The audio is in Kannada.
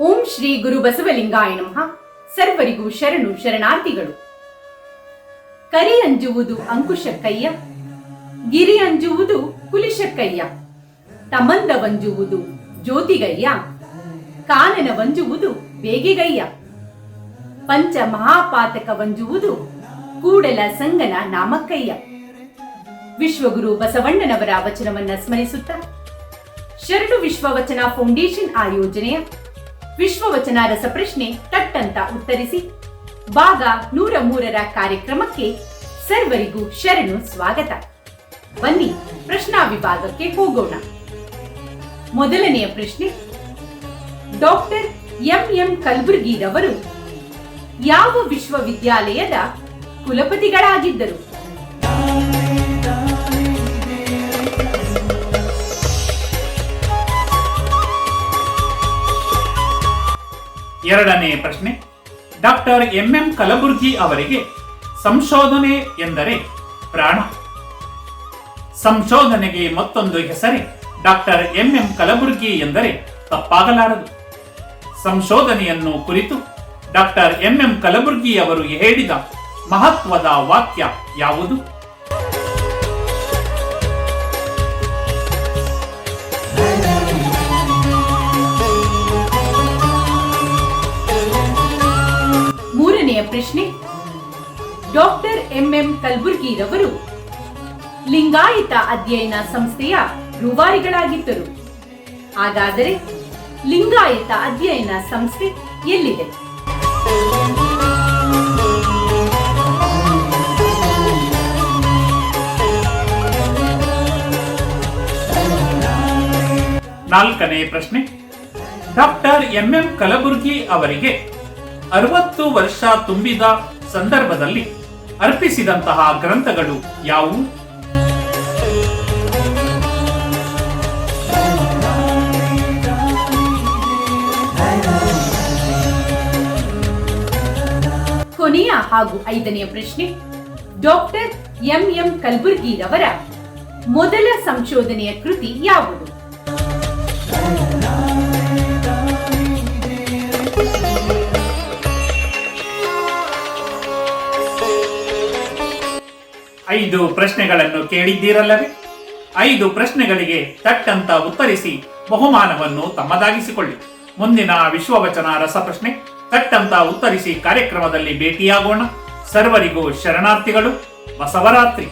ಓಂ ಶ್ರೀ ಗುರು ಬಸವಲಿಂಗಾಯ ನಮಃ. ಸರ್ವರಿಗೂ ಶರಣು ಶರಣಾರ್ಥಿಗಳು. ಕರಿ ಅಂಜುವುದು ಅಂಕುಶಕ್ಕಯ್ಯ. ಗಿರಿ ಅಂಜುವುದು ಕುಲಿಶಕ್ಕಯ್ಯ. ತಮಂದವಂಜುವುದು ಜ್ಯೋತಿಗಯ್ಯ. ಕಾನನ ವಂಜುವುದು ಬೇಗಿಗಯ್ಯ ಪಂಚ ಮಹಾಪಾತಕ ಮಹಾಪಾತಕವಂಜುವುದು ಕೂಡಲ ಸಂಗನ ನಾಮಕ್ಕಯ್ಯ. ವಿಶ್ವಗುರು ಬಸವಣ್ಣನವರ ವಚನವನ್ನ ಸ್ಮರಿಸುತ್ತಾ. ಶರಣು ವಿಶ್ವವಚನ ಫೌಂಡೇಶನ್ ಆಯೋಜನೆಯ ವಿಶ್ವವಚನ ರಸಪ್ರಶ್ನೆ ತಟ್ಟಂತ ಉತ್ತರಿಸಿ. ಭಾಗ ನೂರ ಮೂರರ ಕಾರ್ಯಕ್ರಮಕ್ಕೆ ಸರ್ವರಿಗೂ ಶರಣು ಸ್ವಾಗತ. ಬನ್ನಿ, ಪ್ರಶ್ನಾ ವಿಭಾಗಕ್ಕೆ ಹೋಗೋಣ. ಮೊದಲನೆಯ ಪ್ರಶ್ನೆ, ಡಾಕ್ಟರ್ ಎಂ ಎಂ ಕಲಬುರ್ಗಿರವರು ಯಾವ ವಿಶ್ವವಿದ್ಯಾಲಯದ ಕುಲಪತಿಗಳಾಗಿದ್ದರು? ಎರಡನೇ ಪ್ರಶ್ನೆ. ಡಾಕ್ಟರ್ ಎಂ ಎಂ ಕಲಬುರ್ಗಿ ಅವರಿಗೆ ಸಂಶೋಧನೆ ಎಂದರೆ ಪ್ರಾಣ. ಸಂಶೋಧನೆಗೆ ಮತ್ತೊಂದು ಹೆಸರೇ ಡಾಕ್ಟರ್ ಎಂ ಎಂ ಕಲಬುರ್ಗಿ ಎಂದರೆ ತಪ್ಪಾಗಲಾರದು. ಸಂಶೋಧನೆಯನ್ನು ಕುರಿತು ಡಾಕ್ಟರ್ ಎಂ ಎಂ ಕಲಬುರ್ಗಿ ಅವರು ಹೇಳಿದ ಮಹತ್ವದ ವಾಕ್ಯ ಯಾವುದು? ಪ್ರಶ್ನೆ. ಡಾಕ್ಟರ್ ಎಂಎಂ ಕಲಬುರ್ಗಿರವರು ಲಿಂಗಾಯತ ಅಧ್ಯಯನ ಸಂಸ್ಥೆಯ ರೂವಾರಿಗಳಾಗಿದ್ದರು. ಹಾಗಾದರೆ ಲಿಂಗಾಯತ ಅಧ್ಯಯನ ಸಂಸ್ಥೆ ಎಲ್ಲಿದೆ? ನಾಲ್ಕನೇ ಪ್ರಶ್ನೆ. ಡಾಕ್ಟರ್ ಎಂಎಂ ಕಲಬುರ್ಗಿ ಅವರಿಗೆ ಅರವತ್ತು ವರ್ಷ ತುಂಬಿದ ಸಂದರ್ಭದಲ್ಲಿ ಅರ್ಪಿಸಿದಂತಹ ಗ್ರಂಥಗಳು ಯಾವುವು? ಕೊನೆಯ ಹಾಗೂ ಐದನೆಯ ಪ್ರಶ್ನೆ. ಡಾಕ್ಟರ್ ಎಂ ಎಂ ಕಲಬುರ್ಗಿರವರ ಮೊದಲ ಸಂಶೋಧನೆಯ ಕೃತಿ ಯಾವುದು? ಐದು ಪ್ರಶ್ನೆಗಳನ್ನು ಕೇಳಿದ್ದೀರಲ್ಲವೇ? ಐದು ಪ್ರಶ್ನೆಗಳಿಗೆ ತಟ್ಟಂತ ಉತ್ತರಿಸಿ ಬಹುಮಾನವನ್ನು ತಮ್ಮದಾಗಿಸಿಕೊಳ್ಳಿ. ಮುಂದಿನ ವಿಶ್ವವಚನ ರಸಪ್ರಶ್ನೆ ತಟ್ಟಂತ ಉತ್ತರಿಸಿ ಕಾರ್ಯಕ್ರಮದಲ್ಲಿ ಭೇಟಿಯಾಗೋಣ. ಸರ್ವರಿಗೂ ಶರಣಾರ್ಥಿಗಳು, ಬಸವರಾತ್ರಿ.